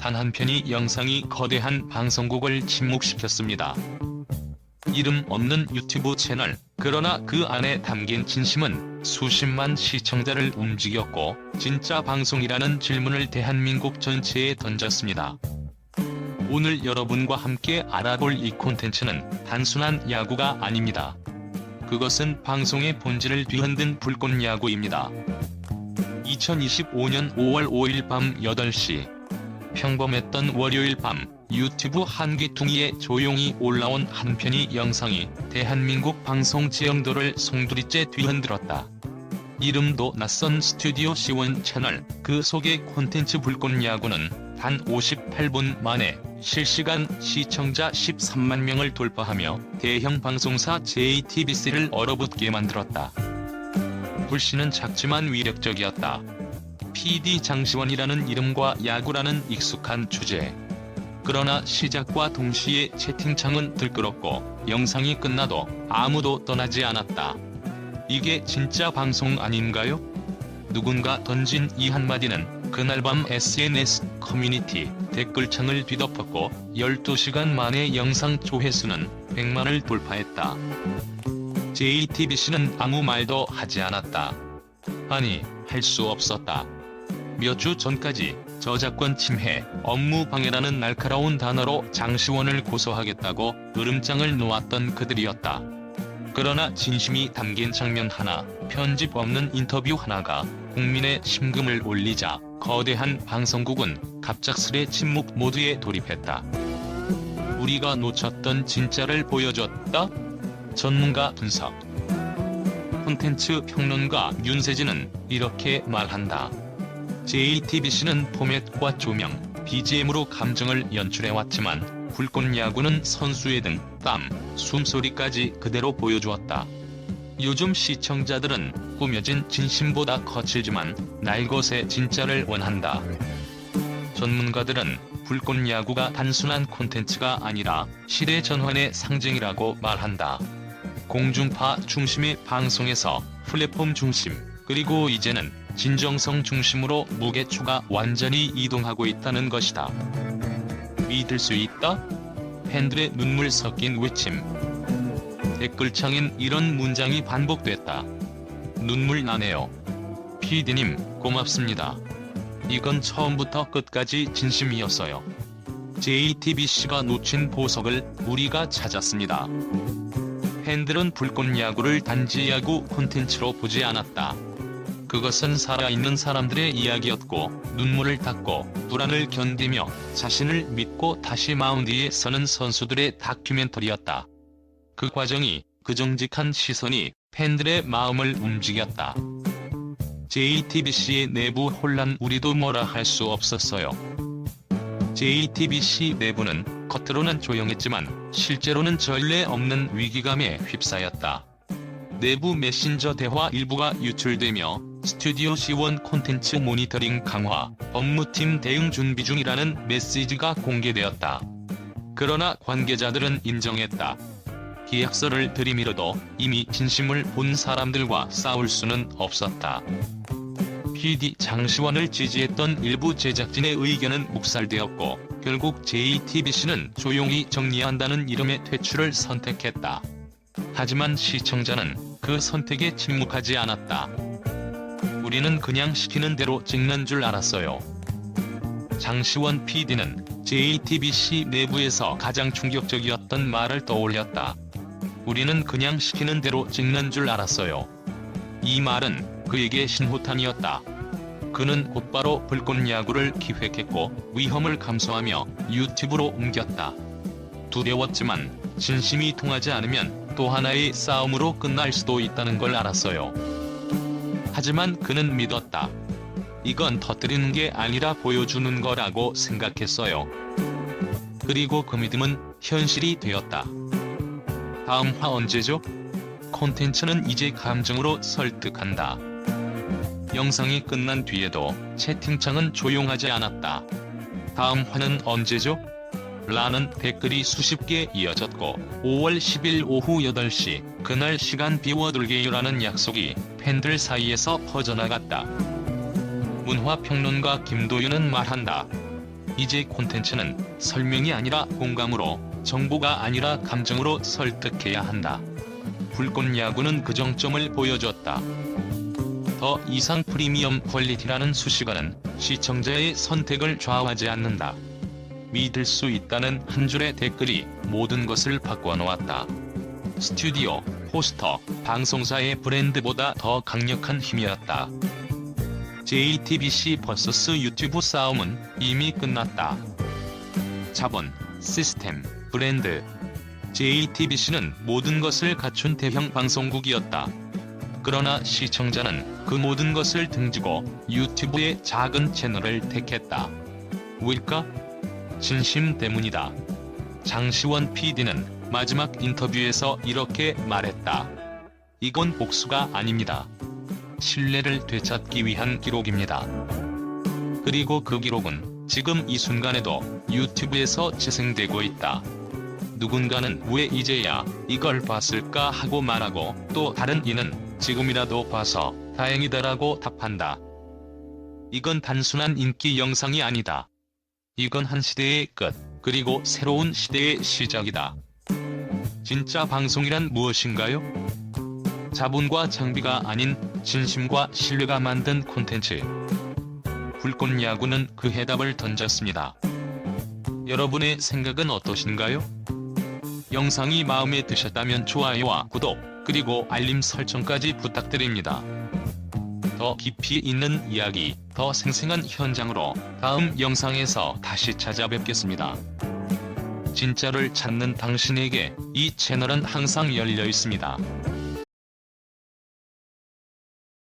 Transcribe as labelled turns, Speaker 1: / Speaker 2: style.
Speaker 1: 단 한 편의 영상이 거대한 방송국을 침묵시켰습니다. 이름 없는 유튜브 채널, 그러나 그 안에 담긴 진심은 수십만 시청자를 움직였고 진짜 방송이라는 질문을 대한민국 전체에 던졌습니다. 오늘 여러분과 함께 알아볼 이 콘텐츠는 단순한 야구가 아닙니다. 그것은 방송의 본질을 뒤흔든 불꽃 야구입니다. 2025년 5월 5일 밤 8시 평범했던 월요일 밤 유튜브 한귀퉁이에 조용히 올라온 한 편의 영상이 대한민국 방송 지형도를 송두리째 뒤흔들었다. 이름도 낯선 스튜디오 C1 채널 그 속의 콘텐츠 불꽃 야구는 단 58분 만에 실시간 시청자 13만 명을 돌파하며 대형 방송사 JTBC를 얼어붙게 만들었다. 불씨는 작지만 위력적이었다. PD 장시원이라는 이름과 야구라는 익숙한 주제. 그러나 시작과 동시에 채팅창은 들끓었고 영상이 끝나도 아무도 떠나지 않았다. 이게 진짜 방송 아닌가요? 누군가 던진 이 한마디는 그날 밤 SNS 커뮤니티 댓글창을 뒤덮었고 12시간 만에 영상 조회수는 100만을 돌파했다. JTBC는 아무 말도 하지 않았다. 아니, 할 수 없었다. 몇 주 전까지 저작권 침해, 업무 방해라는 날카로운 단어로 장시원을 고소하겠다고 으름장을 놓았던 그들이었다. 그러나 진심이 담긴 장면 하나, 편집 없는 인터뷰 하나가 국민의 심금을 올리자 거대한 방송국은 갑작스레 침묵 모드에 돌입했다. 우리가 놓쳤던 진짜를 보여줬다? 전문가 분석 콘텐츠 평론가 윤세진은 이렇게 말한다. JTBC는 포맷과 조명, BGM으로 감정을 연출해왔지만 불꽃 야구는 선수의 등, 땀, 숨소리까지 그대로 보여주었다. 요즘 시청자들은 꾸며진 진심보다 거칠지만 날것의 진짜를 원한다. 전문가들은 불꽃 야구가 단순한 콘텐츠가 아니라 시대 전환의 상징이라고 말한다. 공중파 중심의 방송에서 플랫폼 중심, 그리고 이제는 진정성 중심으로 무게추가 완전히 이동하고 있다는 것이다. 믿을 수 있다? 팬들의 눈물 섞인 외침. 댓글창엔 이런 문장이 반복됐다. 눈물 나네요. PD님, 고맙습니다. 이건 처음부터 끝까지 진심이었어요. JTBC가 놓친 보석을 우리가 찾았습니다. 팬들은 불꽃 야구를 단지 야구 콘텐츠로 보지 않았다. 그것은 살아있는 사람들의 이야기였고 눈물을 닦고 불안을 견디며 자신을 믿고 다시 마운드에 서는 선수들의 다큐멘터리였다. 그 과정이 그 정직한 시선이 팬들의 마음을 움직였다. JTBC의 내부 혼란 우리도 뭐라 할 수 없었어요. JTBC 내부는 겉으로는 조용했지만 실제로는 전례 없는 위기감에 휩싸였다. 내부 메신저 대화 일부가 유출되며 스튜디오 C1 콘텐츠 모니터링 강화, 업무팀 대응 준비 중이라는 메시지가 공개되었다. 그러나 관계자들은 인정했다. 계약서를 들이밀어도 이미 진심을 본 사람들과 싸울 수는 없었다. PD 장시원을 지지했던 일부 제작진의 의견은 묵살되었고 결국 JTBC는 조용히 정리한다는 이름의 퇴출을 선택했다. 하지만 시청자는 그 선택에 침묵하지 않았다. 우리는 그냥 시키는 대로 찍는 줄 알았어요. 장시원 PD는 JTBC 내부에서 가장 충격적이었던 말을 떠올렸다. 우리는 그냥 시키는 대로 찍는 줄 알았어요. 이 말은 그에게 신호탄이었다. 그는 곧바로 불꽃 야구를 기획했고 위험을 감수하며 유튜브로 옮겼다. 두려웠지만 진심이 통하지 않으면 또 하나의 싸움으로 끝날 수도 있다는 걸 알았어요. 하지만 그는 믿었다. 이건 터뜨리는 게 아니라 보여주는 거라고 생각했어요. 그리고 그 믿음은 현실이 되었다. 다음 화 언제죠? 콘텐츠는 이제 감정으로 설득한다. 영상이 끝난 뒤에도 채팅창은 조용하지 않았다. 다음 화는 언제죠? 라는 댓글이 수십 개 이어졌고 5월 10일 오후 8시 그날 시간 비워둘게요라는 약속이 팬들 사이에서 퍼져나갔다. 문화평론가 김도윤은 말한다. 이제 콘텐츠는 설명이 아니라 공감으로, 정보가 아니라 감정으로 설득해야 한다. 불꽃 야구는 그 정점을 보여줬다. 더 이상 프리미엄 퀄리티라는 수식어는 시청자의 선택을 좌우하지 않는다. 믿을 수 있다는 한 줄의 댓글이 모든 것을 바꿔놓았다. 스튜디오, 포스터, 방송사의 브랜드보다 더 강력한 힘이었다. JTBC vs 유튜브 싸움은 이미 끝났다. 자본, 시스템, 브랜드. JTBC는 모든 것을 갖춘 대형 방송국이었다. 그러나 시청자는 그 모든 것을 등지고 유튜브의 작은 채널을 택했다. 왜일까? 진심 때문이다. 장시원 PD는 마지막 인터뷰에서 이렇게 말했다. 이건 복수가 아닙니다. 신뢰를 되찾기 위한 기록입니다. 그리고 그 기록은 지금 이 순간에도 유튜브에서 재생되고 있다. 누군가는 왜 이제야 이걸 봤을까 하고 말하고 또 다른 이는 지금이라도 봐서 다행이다라고 답한다. 이건 단순한 인기 영상이 아니다. 이건 한 시대의 끝, 그리고 새로운 시대의 시작이다. 진짜 방송이란 무엇인가요? 자본과 장비가 아닌 진심과 신뢰가 만든 콘텐츠. 불꽃 야구는 그 해답을 던졌습니다. 여러분의 생각은 어떠신가요? 영상이 마음에 드셨다면 좋아요와 구독, 그리고 알림 설정까지 부탁드립니다. 더 깊이 있는 이야기, 더 생생한 현장으로 다음 영상에서 다시 찾아뵙겠습니다. 진짜를 찾는 당신에게 이 채널은 항상 열려 있습니다.